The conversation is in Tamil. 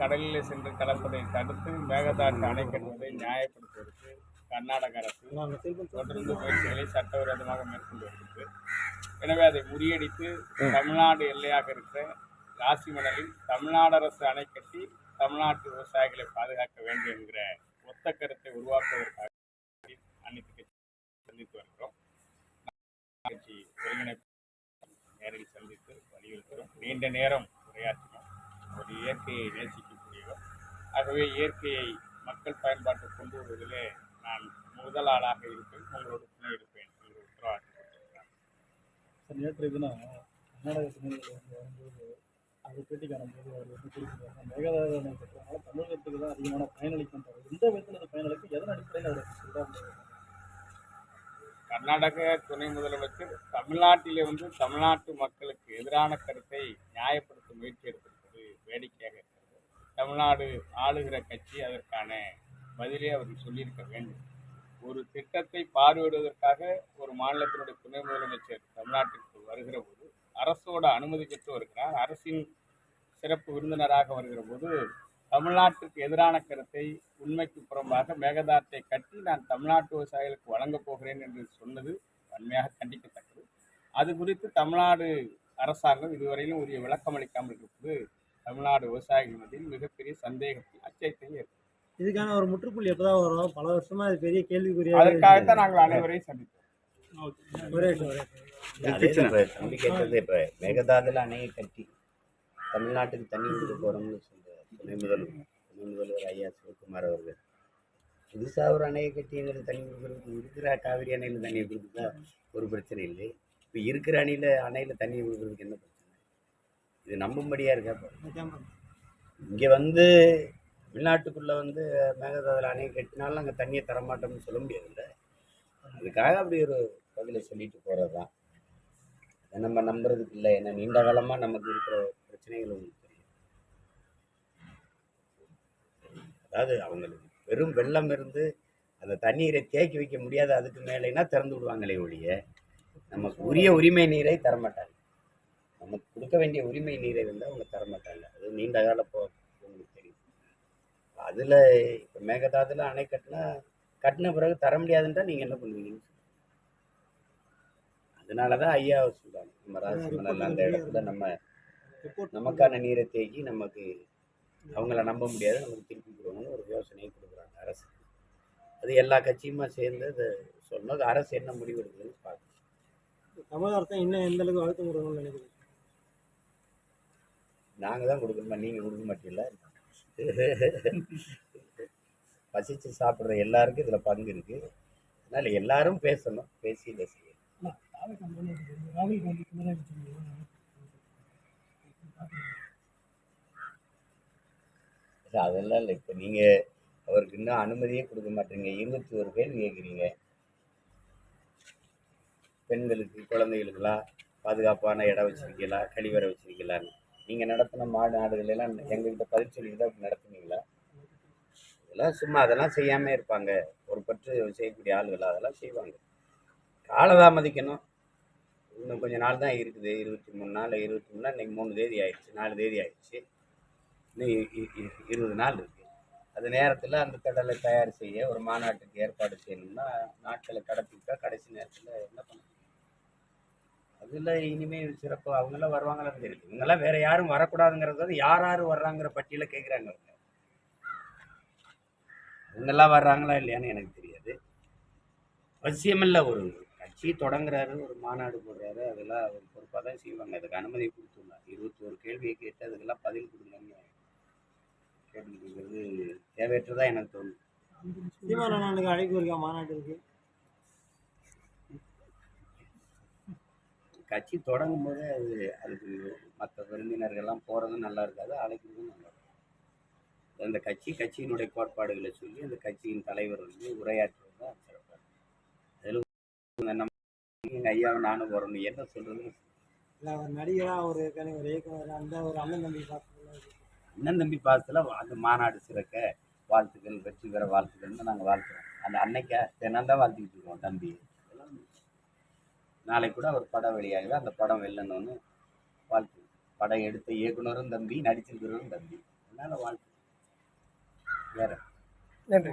கடலில் சென்று கலப்பதை தடுத்து மேகதாட்டு அணை கட்டுவதை நியாயப்படுத்துவதற்கு கர்நாடக அரசு தொடர்ந்து முயற்சிகளை சட்டவிரோதமாக மேற்கொண்டு வருகிறது. எனவே அதை முறியடித்து தமிழ்நாடு எல்லையாக இருக்கிற ராசி மணலில் தமிழ்நாடு அரசு அணை கட்டி தமிழ்நாட்டு விவசாயிகளை பாதுகாக்க வேண்டும் என்கிற ஒத்த கருத்தை உருவாக்குவதற்காக அனைத்து கட்சி சந்தித்து வருகிறோம். கட்சி ஒருங்கிணைப்பு நேரில் சந்தித்து வலியுறுத்துகிறோம். நீண்ட நேரம் இயற்கையை நேசிக்கக்கூடியவர். ஆகவே இயற்கையை மக்கள் பயன்பாட்டுக்கு கொண்டு வருவதிலே நான் முதல் ஆளாக இருப்பேன். உங்களோடு துணை இருப்பேன். என்று உத்தரவாதம் கொடுத்திருக்கிறார். நேற்று தினம் கர்நாடக துணைநிலை வந்து வரும்போது அது பேட்டி காணும்போது அவர் வந்து குறிப்பிட்டார். மேகதாது அணை கட்டுறதுனால தமிழகத்துக்கு தான் அதிகமான பயனளிக்கின்றார் எந்த விதத்தில் அது பயனளிக்கும் எதன் அடிப்படையில் அவர் கர்நாடக துணை முதலமைச்சர் தமிழ்நாட்டிலே வந்து தமிழ்நாட்டு மக்களுக்கு எதிரான கருத்தை நியாயப்படுத்த முயற்சி எடுத்திருப்பது வேடிக்கையாக இருக்கிறது. தமிழ்நாடு ஆளுகிற கட்சி அதற்கான பதிலே அவர் சொல்லியிருக்க வேண்டும். ஒரு திட்டத்தை பார்வையிடுவதற்காக ஒரு மாநிலத்தினுடைய துணை முதலமைச்சர் தமிழ்நாட்டிற்கு வருகிற போது அரசோட அனுமதி பெற்று வருகிறார். அரசின் சிறப்பு விருந்தினராக வருகிற போது தமிழ்நாட்டுக்கு எதிரான கருத்தை உண்மைக்கு புறம்பாக மேகதாரத்தை கட்டி நான் தமிழ்நாட்டு விவசாயிகளுக்கு வழங்கப் போகிறேன் என்று சொன்னது வன்மையாக கண்டிக்கத்தக்கது. அது குறித்து தமிழ்நாடு அரசாங்கம் இதுவரையிலும் உரிய விளக்கம் அளிக்காமல் இருப்பது தமிழ்நாடு விவசாயிகள் மத்தியில் மிகப்பெரிய சந்தேகத்தை அச்சத்தை ஏற்படுத்தும் இதுக்கான ஒரு முற்றுப்புள்ளி எப்போதான் வரும் பல வருஷமா அது பெரிய கேள்விக்குறியா அதற்காகத்தான் நாங்கள் அனைவரையும் சந்தித்தோம். ஒரே இப்ப தம்பி கேட்டது இப்போ மேகதாதுல அணையை கட்டி தமிழ்நாட்டுக்கு தண்ணி கொடுக்க போகிறோம்னு சொல்ற துணை முதல்வர் துணை முதல்வர் ஐயா சிவகுமார் அவர்கள். புதுசாக ஒரு அணையை கட்டி எங்களுக்கு தண்ணி கொடுக்குறதுக்கு இருக்கிற காவிரி அணையில் தண்ணி கொடுக்குறதா ஒரு பிரச்சனை இல்லை. இப்போ இருக்கிற அணையில் அணையில் தண்ணி கொடுக்குறதுக்கு என்ன பிரச்சனை இது நம்பும்படியாக இருக்கா. இங்கே வந்து தமிழ்நாட்டுக்குள்ளே வந்து மேகதாதுல அணையை கட்டினாலும் நாங்கள் தண்ணியை தரமாட்டோம்னு சொல்ல முடியாதுல்ல. அதுக்காக அப்படி ஒரு பதிலை சொல்லிட்டு போகிறது தான் அதை நம்ம நம்புறதுக்கு இல்லை. ஏன்னா நீண்ட காலமாக நமக்கு இருக்கிற பிரச்சனைகள் உங்களுக்கு தெரியும். அதாவது அவங்களுக்கு வெறும் வெள்ளம் இருந்து அந்த தண்ணீரை தேக்கி வைக்க முடியாத அதுக்கு மேலேனா திறந்து விடுவாங்களே ஒழிய நமக்கு உரிய உரிமை நீரை தரமாட்டாங்க. நமக்கு கொடுக்க வேண்டிய உரிமை நீரை வந்து அவங்க தரமாட்டாங்க அது நீண்ட கால போ உங்களுக்கு தெரியும். அதில் இப்போ மேகதாதுல அணை கட்டினா கட்டின பிறகு தர முடியாதுன்றா நீங்கள் என்ன பண்ணுவீங்கன்னு. அதனால தான் ஐயா சொல்கிறாங்க நம்ம ராசிமணல் அந்த இடத்துல நம்ம நமக்கான நீரை தேக்கி நமக்கு அவங்கள நம்ப முடியாது. நமக்கு திருப்பி கொடுக்கணும்னு ஒரு யோசனையை கொடுக்குறாங்க அரசு. அது எல்லா கட்சியுமா சேர்ந்து அதை சொன்னோம் அது அரசு என்ன முடிவு எடுக்குதுன்னு பார்க்கணும் அரசு இன்னும் எந்த அளவுக்கு அழுத்தம் கொடுக்கணும்னு நினைக்கிறீங்க? நாங்கள் தான் கொடுக்கணுமா நீங்கள் கொடுக்க மாட்டீங்கள? பசிச்சு சாப்பிட்ற எல்லாருக்கும் இதில் பங்கு இருக்குது அதனால் எல்லாரும் பேசணும் பேசி இதை செய்யணும் ராகுல் காந்தி பினராயி அதெல்லாம் இல்லை. இப்போ நீங்கள் அவருக்கு இன்னும் அனுமதியே கொடுக்க மாட்டீங்க. இருபத்தி ஒரு கேள்வி கேட்குறீங்க பெண்களுக்கு குழந்தைகளுக்கெல்லாம் பாதுகாப்பான இடம் வச்சுருக்கீங்களா? கழிவறை வச்சுருக்கீங்களான்னு. நீங்கள் நடத்தின மாடு ஆடுகள் எல்லாம் எங்ககிட்ட பதில் சொல்லிட்டு தான் நடத்துனீங்களா? இதெல்லாம் சும்மா அதெல்லாம் செய்யாமல் இருப்பாங்க. ஒரு பற்று செய்யக்கூடிய ஆளுகள் அதெல்லாம் செய்வாங்க. காலதாமதிக்கணும் இன்னும் கொஞ்சம் நாள் தான் இருக்குது. இருபத்தி மூணு நாள் இருபத்தி மூணு நாள் இன்னைக்கு மூணு தேதி ஆயிடுச்சு நாலு தேதி ஆயிடுச்சு. இன்னும் இருபது நாள் இருக்குது அது நேரத்தில் அந்த கடலை தயார் செய்ய ஒரு மாநாட்டுக்கு ஏற்பாடு செய்யணும்னா நாட்களை கடத்திட்டா கடைசி நேரத்தில் என்ன பண்ணணும் அதில் இனிமேல் சிறப்பு. அவங்கெல்லாம் வருவாங்களான்னு தெரியல இவங்கெல்லாம் வேற யாரும் வரக்கூடாதுங்கிறது வந்து யார் யார் வர்றாங்கிற பட்டியலை கேட்குறாங்க அவங்க இவங்கெல்லாம் வர்றாங்களா இல்லையான்னு எனக்கு தெரியாது. அவசியமில்லை ஒரு கட்சி தொடங்குறாரு ஒரு மாநாடு போடுறாரு அதெல்லாம் அவர் பொறுப்பாக தான் செய்வாங்க. அதுக்கு அனுமதி கொடுத்துருந்தார் இருபத்தி ஒரு கேள்வியை கேட்டு அதுக்கெல்லாம் பதில் கொடுங்கன்னு கேட்டுக்கிறது தேவையற்றதாக எனக்கு தோணும் சீமான் அழைப்பு இருக்கா? மாநாட்டுக்கு? கட்சி தொடங்கும் போதே அது அதுக்கு மற்ற விருந்தினர்கள்லாம் போகிறதும் நல்லா இருக்காது அழைக்கிறதும் நல்லா இருக்கும். அந்த கட்சி கட்சியினுடைய கோட்பாடுகளை சொல்லி அந்த கட்சியின் தலைவர் வந்து உரையாற்றுவது தான் சிறப்பாக அதில் நம்ம எங்கள் ஐயாவை நானும் வரணும் என்ன சொல்கிறது இல்லை அவர் நடிகராக ஒரு ஒரு இயக்குனர் அந்த ஒரு அண்ணன் தம்பி பார்த்து அண்ணன் தம்பி பாசத்தில் அந்த மாநாடு சிறக்க வாழ்த்துக்கள் வெற்றி பெற வாழ்த்துக்கள்னு நாங்கள் வாழ்த்துறோம். அந்த அன்னைக்கு தினம் தான் வாழ்த்திக்கிட்டு இருக்கோம் தம்பி. நாளைக்கு கூட அவர் படம் வெளியாகல அந்த படம் வெல்லணும்னு வாழ்த்து படம் எடுத்த இயக்குனரும் தம்பி நடிச்சிருக்கிறவரும் தம்பி. அதனால் வாழ்த்து வேற. நன்றி.